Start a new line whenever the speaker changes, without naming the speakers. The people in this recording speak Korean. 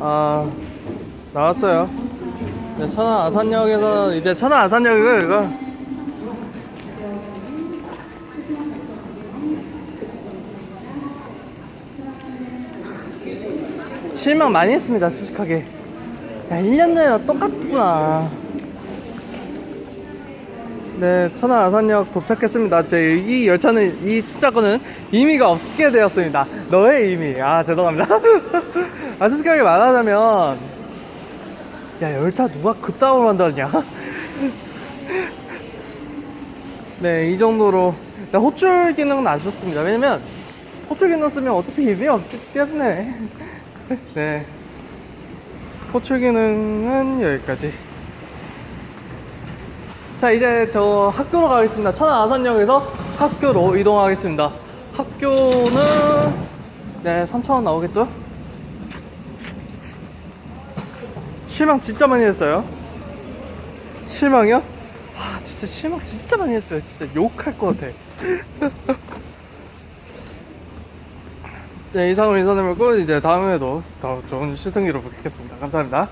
아 나왔어요. 네, 천안 아산역에서 이제 천안 아산역이고 이거. 실망 많이 했습니다, 솔직하게. 야, 1년 전이랑 똑같구나. 네, 천안 아산역 도착했습니다. 제 이 열차는 이 숫자권은 의미가 없게 되었습니다. 너의 의미. 아, 죄송합니다. 아, 솔직하게 말하자면 야, 열차 누가 그따위로 만들었냐? 네, 이 정도로 네, 호출 기능은 안 썼습니다. 왜냐면 호출 기능 쓰면 어차피 의미 없기 때문에 네, 호출 기능은 여기까지. 자 이제 저 학교로 가겠습니다. 천안 아산역에서 학교로 이동하겠습니다. 학교는 네 3,000원 나오겠죠? 실망 진짜 많이 했어요. 실망이요? 아 진짜 실망 진짜 많이 했어요. 진짜 욕할 것 같아. 네 이상으로 인사드리고 이제 다음에도 더 좋은 시승기로 뵙겠습니다. 감사합니다